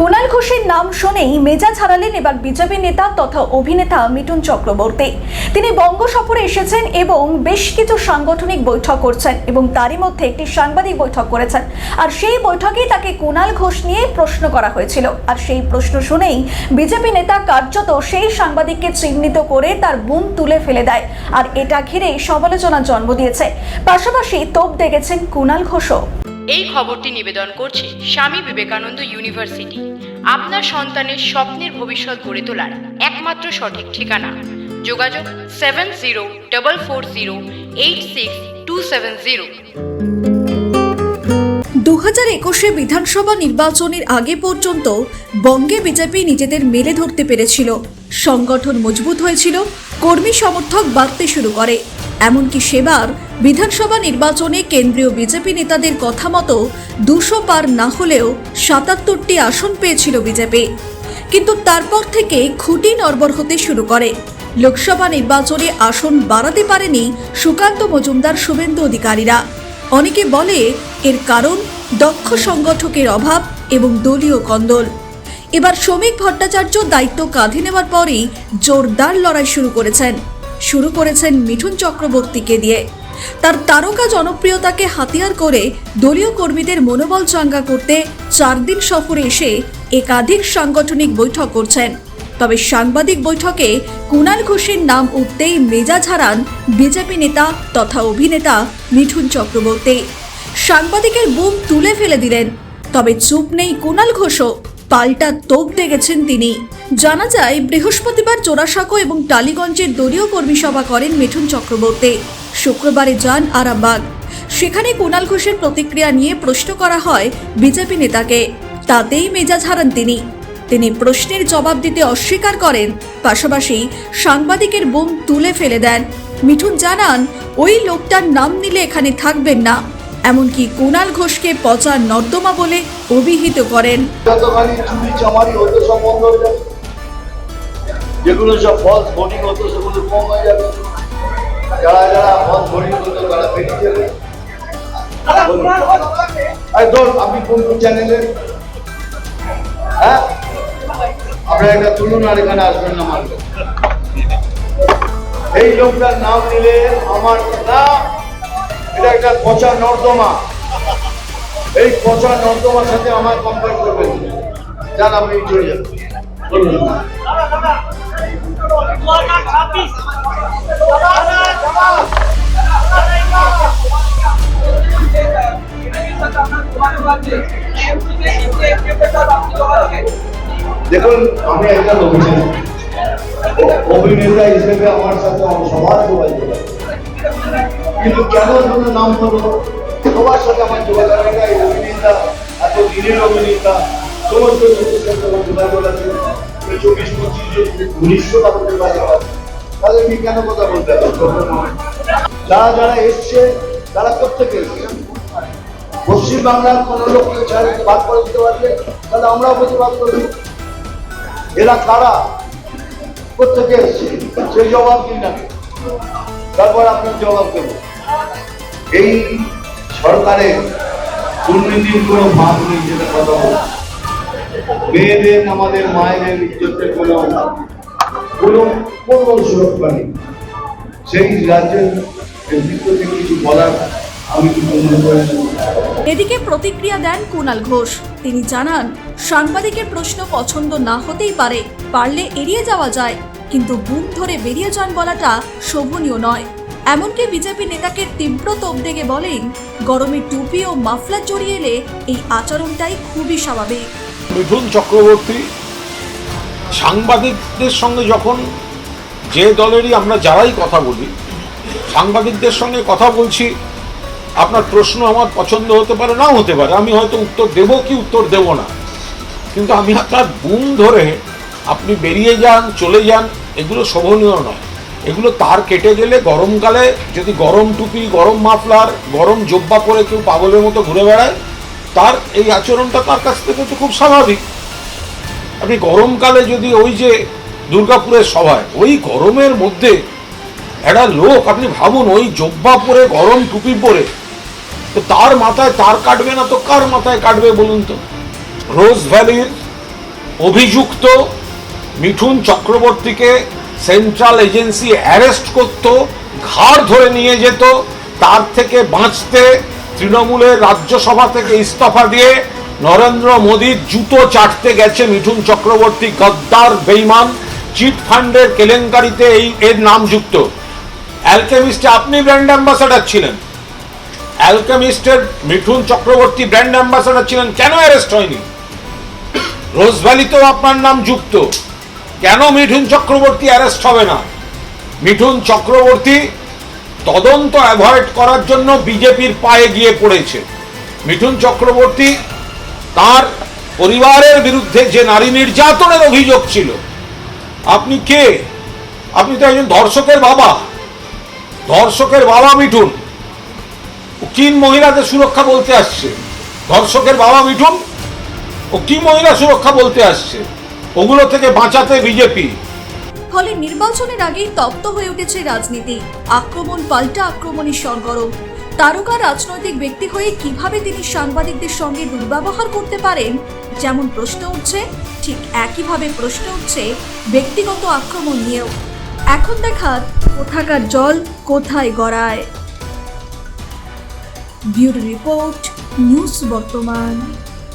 কুণাল ঘোষের নাম শুনেই মেজাজ হারালেন এবার বিজেপি নেতা তথা অভিনেতা মিঠুন চক্রবর্তী। তিনি বঙ্গ সফরে এসেছেন এবং বেশ কিছু সাংগঠনিক বৈঠক করছেন এবং তারই মধ্যে একটি সাংবাদিক বৈঠক করেছেন। আর সেই বৈঠকেই তাকে কুণাল ঘোষ নিয়ে প্রশ্ন করা হয়েছিল। আর সেই প্রশ্ন শুনেই বিজেপি নেতা কার্যত সেই সাংবাদিককে চিহ্নিত করে তার বুম তুলে ফেলে দেয় আর এটা ঘিরে সমালোচনা জন্ম দিয়েছে। পাশাপাশি তোপ দেখেছেন কুণাল ঘোষও। এই খবরটি নিবেদন করছে স্বামী বিবেকানন্দ ইউনিভার্সিটি। আপনার সন্তানের স্বপ্নের ভবিষ্যৎ গড়ে তোলার একমাত্র সঠিক ঠিকানা। যোগাযোগ seven zero double four zero eight six two seven zero. দু হাজার একুশে বিধানসভা নির্বাচনের আগে পর্যন্ত বঙ্গে বিজেপি নিজেদের মেলে ধরতে পেরেছিল। সংগঠন মজবুত হয়েছিল, কর্মী সমর্থক বাড়তে শুরু করে। এমনকি সেবার বিধানসভা নির্বাচনে কেন্দ্রীয় বিজেপি নেতাদের কথা মতো দুশো পার না হলেও সাতাত্তরটি আসন পেয়েছিল বিজেপি। কিন্তু তারপর থেকে খুঁটি নড়বড় হতে শুরু করে। লোকসভা নির্বাচনে আসন বাড়াতে পারেনি সুকান্ত মজুমদার, শুভেন্দু অধিকারীরা। অনেকে বলে এর কারণ দক্ষ সংগঠকের অভাব এবং দলীয় কন্দল। এবার শ্রমিক ভট্টাচার্য দায়িত্ব কাঁধে নেওয়ার পরেই জোরদার লড়াই শুরু করেছেন। শুরু করেছেন মিঠুন চক্রবর্তীকে দিয়ে। তার তারকা জনপ্রিয়তাকে হাতিয়ার করে দলীয় কর্মীদের মনোবল চাঙ্গা করতে চার দিন সফরে এসে একাধিক সাংগঠনিক বৈঠক করছেন। তবে সাংবাদিক বৈঠকে কুণাল ঘোষের নাম উঠতেই মেজাজ হারান বিজেপি নেতা তথা অভিনেতা মিঠুন চক্রবর্তী। সাংবাদিকের বুম তুলে ফেলে দিলেন, তবে চুপ নেই কুণাল ঘোষও। পাল্টা তোপ দেখেছেন তিনি। জানা যায়, বৃহস্পতিবার জোড়াসাঁকো এবং টালিগঞ্জের দলীয় কর্মী সভা করেন মিঠুন চক্রবর্তী। শুক্রবারে যান আরামবাগ। সেখানে কুণাল ঘোষের প্রতিক্রিয়া নিয়ে প্রশ্ন করা হয় বিজেপি নেতাকে। তাতেই মেজাজ হারান তিনি। তিনি প্রশ্নের জবাব দিতে অস্বীকার করেন, পাশাপাশি সাংবাদিকের বুম তুলে ফেলে দেন। মিঠুন জানান, ওই লোকটার নাম নিলে এখানে থাকবেন না। এমনকি কুণাল ঘোষকে পচা নর্দমা বলে অভিহিত করেন। যেগুলো সব ফলস ভোটিং হতো, সেগুলো কম হয়ে যাবে। যারা যারা ফলস ভোটিং তারা বেরিয়ে যাবে। আপনি কোন কোন হ্যাঁ? আপনারা একটা তুলুন আর এখানে আসবেন না এই লোকটার নাম নিলে আমার না একটা পচা নর্দমা। এই পচা নর্দমার সাথে আমার কম্পেয়ার করবেন। যান, আপনি চলে যান। বলুন দেখুন, আমি একজন অভিনেতা। অভিনেতা হিসেবে আমার সাথে সবার যোগাযোগ আছে। কিন্তু কেন জন্য নাম হলো? সবার সাথে আমার যোগাযোগ আছে, এই অভিনেতা, এত দিনের অভিনেতা, সমস্ত লোকের সাথে যোগাযোগ আছে। চব্বিশ, পঁচিশ জন উনিশশো তাদের যোগাযোগ আছে তাহলে কি কেন কথা বলতে যারা যারা এসছে, তারা প্রত্যেকে এসছে। পশ্চিম বাংলার কোন লোককে ছাড়ে বাদ করে দিতে পারলে, তাহলে আমরাও প্রতিবাদ করি এরা কারা? প্রত্যেকে এসছে। সেই জবাব দিন না তারপর আপনার জবাব দেব। এই সরকারের দুর্নীতির কোনো ভাগ নেই যেটা কথা বলছি। মেয়েদের, আমাদের মায়েদের ইজ্জতের কোনো কোনো কোনো সুরক্ষা নেই। সেই রাজ্যের বিরুদ্ধে কিছু বলার। এদিকে প্রতিক্রিয়া দেন কুণাল ঘোষ। তিনি জানান, সাংবাদিকের প্রশ্ন পছন্দ না হতেই পারে পারলে এড়িয়ে যাওয়া যায়। কিন্তু বুম ধরে বেরিয়ে যান বলাটা শোভনীয় নয়। এমনকি বিজেপি নেতাকে তীব্র তোপ দেখে বলেন গরমে টুপি ও মাফলার জড়িয়ে এলে এই আচরণটাই খুবই স্বাভাবিক। মিঠুন চক্রবর্তী, সাংবাদিকদের সঙ্গে যখন যে দলেরই আমরা যারাই কথা বলি, সাংবাদিকদের সঙ্গে কথা বলছি, আপনার প্রশ্ন আমার পছন্দ হতে পারে, নাও হতে পারে, আমি হয়তো উত্তর দেব কি উত্তর দেব না। কিন্তু আমি আপনার বুম ধরে আপনি বেরিয়ে যান, চলে যান, এগুলো শোভনীয় নয়। এগুলো তার কেটে গেলে গরমকালে যদি গরম টুপি, গরম মাফলার, গরম জব্বা পরে কেউ পাগলের মতো ঘুরে বেড়ায়, তার এই আচরণটা তার কাছ থেকে তো খুব স্বাভাবিক। আপনি গরমকালে যদি ওই যে দুর্গাপুরের সভায়, ওই গরমের মধ্যে একটা লোক, আপনি ভাবুন, ওই জব্বা পরে, গরম টুপি পরে, তো তার মাথায় তার কাটবে না, তো কার মাথায় কাটবে বলুন তো? রোজ ভ্যালির অভিযুক্ত মিঠুন চক্রবর্তীকে সেন্ট্রাল এজেন্সি অ্যারেস্ট করত, ঘাড় ধরে নিয়ে যেত, তার থেকে বাঁচতে তৃণমূলের রাজ্যসভা থেকে ইস্তফা দিয়ে নরেন্দ্র মোদীর জুতো চাটতে গেছে মিঠুন চক্রবর্তী, গদ্দার, বেইমান, চিট ফান্ডের কেলেঙ্কারিতে এই এর নাম যুক্ত। অ্যালকেমিস্টে আপনি ব্র্যান্ড অ্যাম্বাসাডার ছিলেন। অ্যালকেমিস্টের মিঠুন চক্রবর্তী ব্র্যান্ড অ্যাম্বাসাডার ছিলেন, কেন অ্যারেস্ট হয়নি? রোজ ভ্যালিতেও আপনার নাম যুক্ত। কেন মিঠুন চক্রবর্তী অ্যারেস্ট হবে না? মিঠুন চক্রবর্তী তদন্ত অ্যাভয়েড করার জন্য বিজেপির পায়ে গিয়ে পড়েছে। মিঠুন চক্রবর্তী তার পরিবারের বিরুদ্ধে যে নারী নির্যাতনের অভিযোগ ছিল, আপনি কে? আপনি তো একজন ধর্ষকের বাবা। ধর্ষকের বাবা মিঠুন। ও কি মহিলাদের সুরক্ষা বলতে আসছে। ধর্ষকের বাবা মিঠুন ও কি মহিলা সুরক্ষা বলতে আসছে। ওগুলো থেকে বাঁচাতে বিজেপি ফলে নির্বাচনের আগেই তপ্ত হয়ে উঠেছে রাজনীতি। আক্রমণ পাল্টা আক্রমণের সরগরম। তারকা রাজনৈতিক ব্যক্তি হয়ে কীভাবে তিনি সাংবাদিকদের সঙ্গে দুর্ব্যবহার করতে পারেন, যেমন প্রশ্ন উঠছে, ঠিক একইভাবে প্রশ্ন উঠছে ব্যক্তিগত আক্রমণ নিয়েও। এখন দেখার কোথাকার জল কোথায় গড়ায়। ব্যুরো রিপোর্ট, নিউজ বর্তমান।